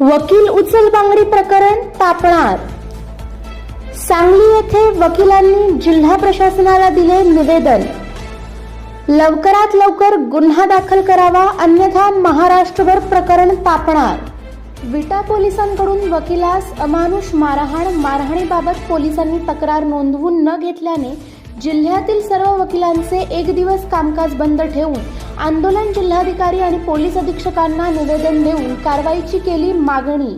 वकील उचलबांगडी प्रकरण तापणार. सांगली येथे वकिलांनी जिल्हा प्रशासनाला दिले निवेदन. लवकरात लवकर गुन्हा दाखल करावा अन्यथा महाराष्ट्रभर प्रकरण तापणार. विटा पोलिसांकडून वकिलास अमानुष मारहाण मारहाणीबाबत पोलिसांनी तक्रार नोंदवून न घेतल्याने जिल्ह्यातील सर्व वकिलांचे एक दिवस कामकाज बंद ठेवून आंदोलन जिल्हाधिकारी आणि पोलीस अधीक्षकांना निवेदन देऊन कारवाईची केली मागणी.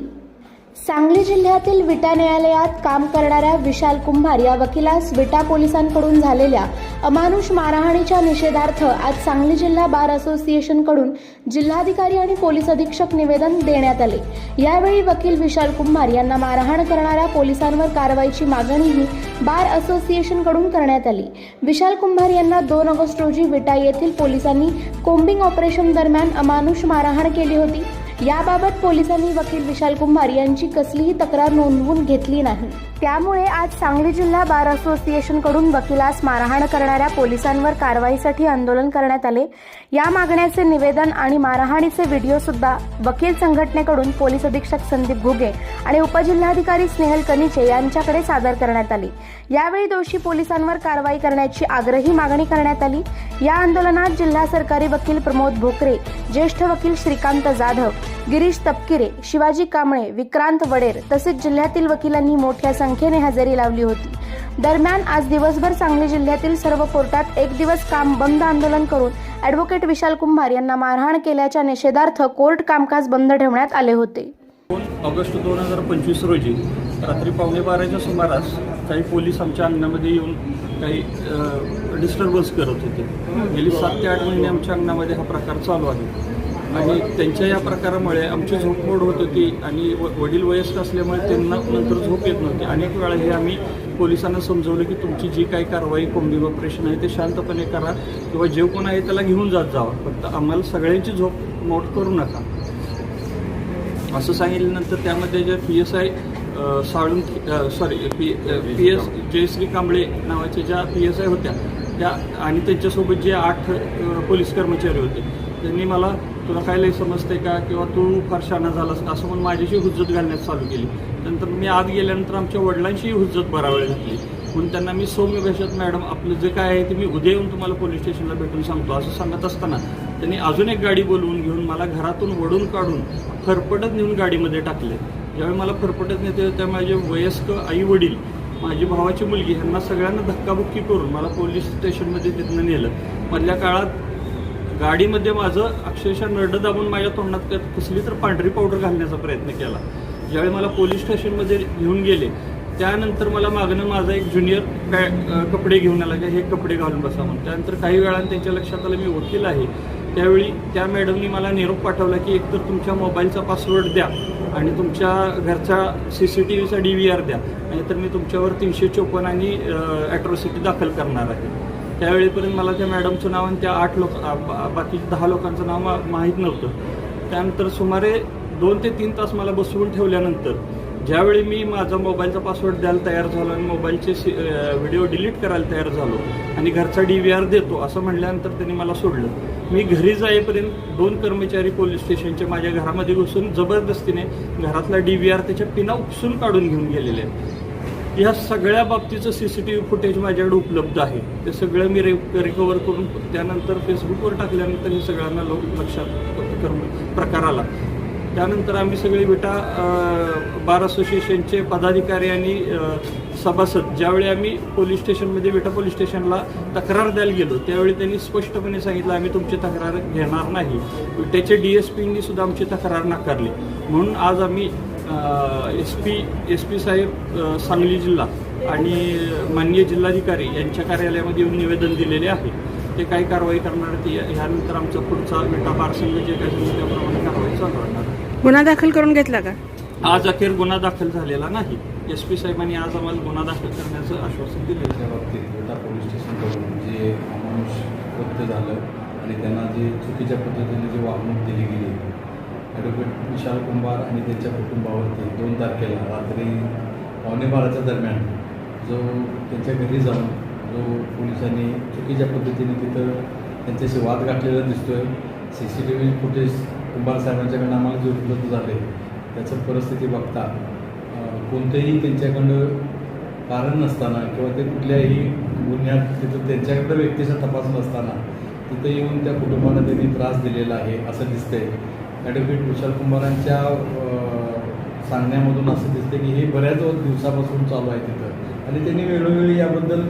सांगली जिल्ह्यातील विटा न्यायालयात काम करणाऱ्या विशाल कुंभार या वकिलास विटा पोलिसांकडून झालेल्या अमानुष मारहाणीच्या निषेधार्थ आज सांगली जिल्हा बार असोसिएशनकडून जिल्हाधिकारी आणि पोलीस अधीक्षक निवेदन देण्यात आले. यावेळी वकील विशाल कुंभार यांना मारहाण करणाऱ्या पोलिसांवर कारवाईची मागणीही बार असोसिएशनकडून करण्यात आली. विशाल कुंभार यांना दोन ऑगस्ट रोजी विटा येथील पोलिसांनी कोम्बिंग ऑपरेशन दरम्यान अमानुष मारहाण केली होती. याबाबत पोलिसांनी वकील विशाल कुंभार यांची कसलीही तक्रार नोंदवून घेतली नाही. त्यामुळे आज सांगली जिल्हा बार असोसिएशनकडून वकिलास मारहाण करणाऱ्या पोलिसांवर कारवाईसाठी आंदोलन करण्यात आले. या मागण्याचे निवेदन आणि मारहाणीचे व्हिडिओ सुद्धा वकील संघटनेकडून पोलीस अधीक्षक संदीप घुगे आणि उपजिल्हाधिकारी स्नेहल कनिचे यांच्याकडे सादर करण्यात आली. यावेळी दोषी पोलिसांवर कारवाई करण्याची आग्रही मागणी करण्यात आली. या आंदोलनात जिल्हा सरकारी वकील प्रमोद भोकरे ज्येष्ठ वकील श्रीकांत जाधव गिरीश तपकिरे शिवाजी कांबळे विक्रांत वडेर तसेच जिल्ह्यातील वकिलांनी मोठ्या संख्येने हजेरी लावली होती. दरम्यान आज दिवसभर सांगली जिल्ह्यातील सर्व कोर्टात एक दिवस काम बंद आंदोलन करून ॲडव्होकेट विशाल कुंभार यांना मारहाण केल्याच्या निषेधार्थ कोर्ट कामकाज बंद ठेवण्यात आले होते. दोन ऑगस्ट दोन हजार पंचवीस रोजी रात्री पावणे बाराच्या सुमारास काही पोलीस आमच्या अंगणामध्ये येऊन काही डिस्टर्बन्स करत होते. गेली सात ते आठ महिने आमच्या अंगणामध्ये हा प्रकार चालू आहे. आणि त्यांच्या या प्रकारामुळे आमची झोप मोड होत होती आणि व- वडील वयस्क असल्यामुळे त्यांना नंतर झोप येत नव्हती. अनेक वेळा हे आम्ही पोलिसांना समजवलं की तुमची जी काही कारवाई कोंबिंग ऑपरेशन आहे ते शांतपणे करा किंवा जे कोण आहे त्याला घेऊन जात जावा. फक्त आम्हाला सगळ्यांची झोप मोड करू नका. असं सांगितल्यानंतर त्यामध्ये जे P S I साळून sorry P P S Jayashree Kamble नावाच्या ज्या पी एस आय होत्या त्या आणि त्यांच्यासोबत जे आठ पोलीस कर्मचारी होते त्यांनी मला तुला काय लई समजते का? किंवा तू फार शाणा झालास का? असं म्हणून माझ्याशी हुज्जत घालण्यास चालू केली. नंतर मी आत गेल्यानंतर आमच्या वडिलांशीही हुज्जत बरावेळ घातली म्हणून त्यांना मी सौम्य भाषेत मॅडम आपलं जे काय आहे ते मी उद्या येऊन तुम्हाला पोलीस स्टेशनला भेटून सांगतो असं सांगत असताना त्यांनी अजून एक गाडी बोलवून घेऊन मला घरातून वडून काढून फरफटत नेऊन गाडीमध्ये टाकले. ज्यावेळी मला फरफटत नेते त्या माझे वयस्क आई वडील माझी भावाची मुलगी ह्यांना सगळ्यांना धक्काबुक्की करून मला पोलीस स्टेशनमध्ये तिथनं नेलं. मधल्या काळात गाडीमध्ये माझं अक्षरशः नरडं दाबून माझ्या तोंडात कसली तर पांढरी पावडर घालण्याचा प्रयत्न केला. ज्यावेळी मला पोलीस स्टेशनमध्ये घेऊन गेले त्यानंतर मला मागणं माझा एक ज्युनियर पॅ कपडे घेऊन आला की हे कपडे घालून बसा म्हणून. त्यानंतर काही वेळानं त्यांच्या लक्षात आलं मी वकील आहे. त्यावेळी त्या मॅडमनी मला निरोप पाठवला की एकतर तुमच्या मोबाईलचा पासवर्ड द्या आणि तुमच्या घरचा सी सी टी व्हीचा डी व्ही आर द्या. नाहीतर मी तुमच्यावर तीनशे चोपन्न आणि ॲट्रॉसिटी दाखल करणार आहे. त्यावेळेपर्यंत मला त्या मॅडमचं नाव आणि त्या आठ लोक आ- बा- बाकी दहा लोकांचं नाव मा माहीत नव्हतं. त्यानंतर सुमारे दोन ते तीन तास मला बसवून ठेवल्यानंतर ज्यावेळी मी माझा मोबाईलचा पासवर्ड द्यायला तयार झालो आणि मोबाईलचे सी व्हिडिओ डिलीट करायला तयार झालो आणि घरचा डी व्ही आर देतो असं म्हटल्यानंतर त्यांनी मला सोडलं. मी घरी जाईपर्यंत दोन कर्मचारी पोलीस स्टेशनचे माझ्या घरामध्ये घुसून जबरदस्तीने घरातला डी व्ही आर त्याच्या पिना उपसून काढून घेऊन गेलेले. आहेत या सगळ्या बाबतीचं C C T V footage माझ्याकडे उपलब्ध आहे. ते सगळं मी रे रिकवर करून त्यानंतर फेसबुकवर टाकल्यानंतर हे सगळ्यांना लोक लक्षात करून प्रकार आला. त्यानंतर आम्ही सगळे विटा बार असोसिएशनचे पदाधिकारी आणि सभासद ज्यावेळी आम्ही पोलीस स्टेशनमध्ये विटा पोलीस स्टेशनला तक्रार द्यायला गेलो त्यावेळी त्यांनी स्पष्टपणे सांगितलं आम्ही तुमची तक्रार घेणार नाही. विट्याचे डी एस पींनी सुद्धा आमची तक्रार नाकारली. म्हणून आज आम्ही एस पी एस पी साहेब सांगली जिल्हा आणि माननीय जिल्हाधिकारी यांच्या कार्यालयामध्ये येऊन निवेदन दिलेले आहे. ते काय कारवाई करणार ती ह्यानंतर आमचा पुढचा विटा बार संघ जे काय असेल त्याप्रमाणे कारवाई चालू राहणार गुन्हा दाखल करून घेतला का? आज अखेर गुन्हा दाखल झालेला नाही. एस पी साहेबांनी आज आम्हाला गुन्हा दाखल करण्याचं आश्वासन दिलेलं आहे. त्या बाबतीत विटा पोलीस स्टेशनकडून जे अमानुष कृत्य झालं आणि त्यांना जे चुकीच्या पद्धतीने जी वागणूक दिली गेली ॲडव्होकेट विशाल कुंभार आणि त्यांच्या कुटुंबावरती दोन तारखेला रात्री पावणे बाराच्या दरम्यान जो त्यांच्या घरी जाऊन जो पोलिसांनी चुकीच्या पद्धतीने तिथं त्यांच्याशी वाद गाठलेला दिसतोय. C C T V footage Kumbhar साहेबांच्याकडनं आम्हाला जे उपलब्ध झाले त्याचं परिस्थिती बघता कोणतंही कोणतेही त्यांच्याकडं कारण नसताना किंवा ते कुठल्याही गुन्ह्यात तिथं त्यांच्याकडं व्यक्तीचा तपास नसताना तिथं येऊन त्या कुटुंबाला त्यांनी त्रास दिलेला आहे असं दिसतंय. ॲडव्होकेट विशाल कुमारांच्या सांगण्यामधून असं दिसतं की हे बऱ्याच दिवसापासून चालू आहे तिथं. आणि त्यांनी वेळोवेळी याबद्दल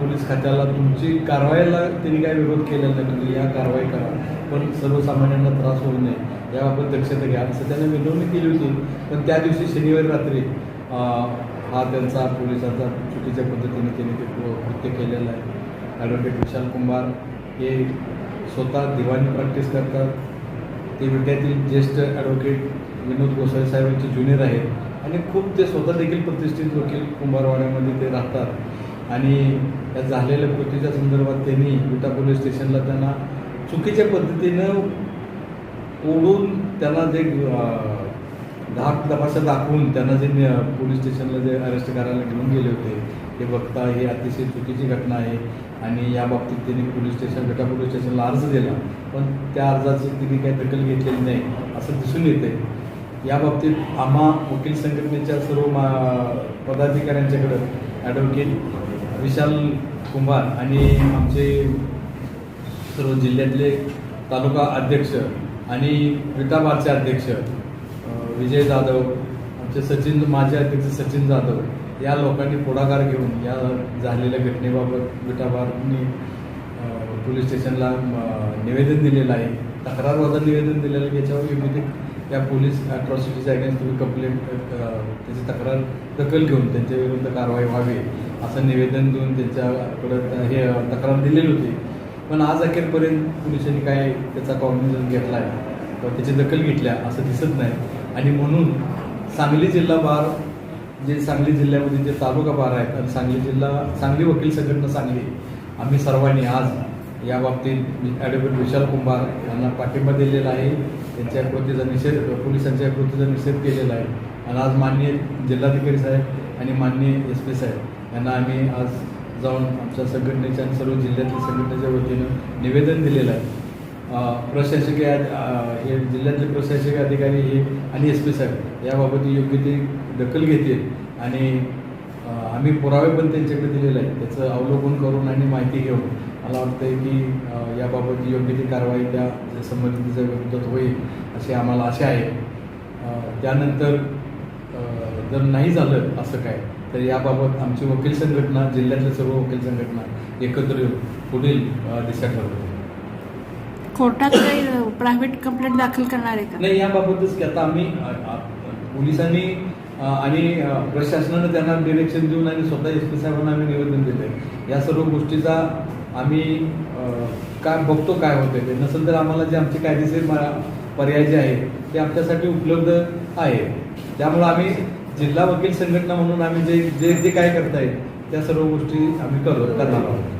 पोलीस खात्याला तुमची कारवाईला त्यांनी काय विरोध केलेला नाही म्हणजे या कारवाई करा. पण सर्वसामान्यांना त्रास होऊ नये याबाबत दक्षता घ्या. असं त्यांना विनवणी केली होती. पण त्या दिवशी शनिवारी रात्री हा त्यांचा पोलिसांचा चुकीच्या पद्धतीने त्यांनी ते कृत्य केलेलं आहे. ॲडव्होकेट विशाल कुंभार हे स्वतः दिवाणी प्रॅक्टिस करतात. ते विद्यातील ज्येष्ठ ॲडव्होकेट विनोद गोसावी साहेबांचे ज्युनियर आहेत. आणि खूप ते स्वतः देखील प्रतिष्ठित वकील कुंभारवाड्यामध्ये ते राहतात. आणि या झालेल्या कृतीच्या संदर्भात त्यांनी विटा पोलीस स्टेशनला त्यांना चुकीच्या पद्धतीनं ओढून त्यांना जे धाक तपासा दाखवून त्यांना जे पोलीस स्टेशनला जे अरेस्ट करायला घेऊन गेले होते हे बघता ही अतिशय चुकीची घटना आहे. आणि या बाबतीत त्यांनी पोलीस स्टेशन गटा पोलीस स्टेशनला अर्ज दिला. पण त्या अर्जाची तिने काही दखल घेतलेली नाही असं दिसून येते या बाबतीत आम्हा वकील संघटनेच्या सर्व मा पदाधिकाऱ्यांच्याकडं ॲडव्होकेट विशाल कुंभार आणि आमचे सर्व जिल्ह्यातले तालुका अध्यक्ष आणि विटा अध्यक्ष विजय जाधव आमचे सचिन माजी अध्यक्ष सचिन जाधव या लोकांनी पुढाकार घेऊन या झालेल्या घटनेबाबत विटाबारनी पोलीस स्टेशनला निवेदन दिलेलं आहे. तक्रारवादा निवेदन दिलेलं आहे. याच्यावर योग्य ते या पोलीस अट्रॉसिटीज अगेन्स्ट तुम्ही कंप्लेंट त्याची तक्रार दखल घेऊन त्यांच्या विरुद्ध कारवाई व्हावी असं निवेदन देऊन त्यांच्याकडं हे तक्रार दिलेली होती. पण आज अखेरपर्यंत पोलिसांनी काय त्याचा कॉग्निझन घेतला आहे? किंवा त्याची दखल घेतल्या असं दिसत नाही. आणि म्हणून सांगली जिल्हा बार जे सांगली जिल्ह्यामध्ये जे तालुका बार आहेत आणि सांगली जिल्हा सांगली वकील संघटना सांगली आम्ही सर्वांनी आज या बाबतीत ॲडव्होकेट विशाल कुंभार यांना पाठिंबा दिलेला आहे. त्यांच्या कृतीचा निषेध पोलिसांच्या कृतीचा निषेध केलेला आहे. आणि आज माननीय जिल्हाधिकारी साहेब आणि माननीय एस पी साहेब यांना आम्ही आज जाऊन आमच्या संघटनेच्या आणि सर्व जिल्ह्यातल्या संघटनेच्या वतीनं निवेदन दिलेलं आहे. प्रशासकीय हे जिल्ह्यातले प्रशासकीय अधिकारी हे आणि एस पी साहेब याबाबत योग्य ती दखल घेतील. आणि आम्ही पुरावे पण त्यांच्याकडे दिलेले आहेत. त्याचं अवलोकन करून आणि माहिती घेऊन मला वाटतं की याबाबत योग्य ती कारवाई त्या जे विरोधात होईल अशी आम्हाला आशा आहे. त्यानंतर जर नाही झालं असं काय तर याबाबत आमची वकील संघटना जिल्ह्यातल्या सर्व वकील संघटना एकत्र येऊन पुढील दिशा ठरवते कोर्टात काही प्रायव्हेट कंप्लेंट दाखल करणार आहे का? नाही याबाबतच की आता आम्ही पोलिसांनी आणि प्रशासनानं त्यांना डिरेक्शन देऊन आणि स्वतः एस पी साहेबांना आम्ही निवेदन दिले या सर्व गोष्टीचा आम्ही काय बघतो काय होते ते. नसेल तर आम्हाला जे आमचे कायदेशीर पर्याय जे आहेत ते आमच्यासाठी उपलब्ध आहे. त्यामुळे आम्ही जिल्हा वकील संघटना म्हणून आम्ही जे जे जे काय करता येईल त्या सर्व गोष्टी आम्ही करतो करणार आहोत.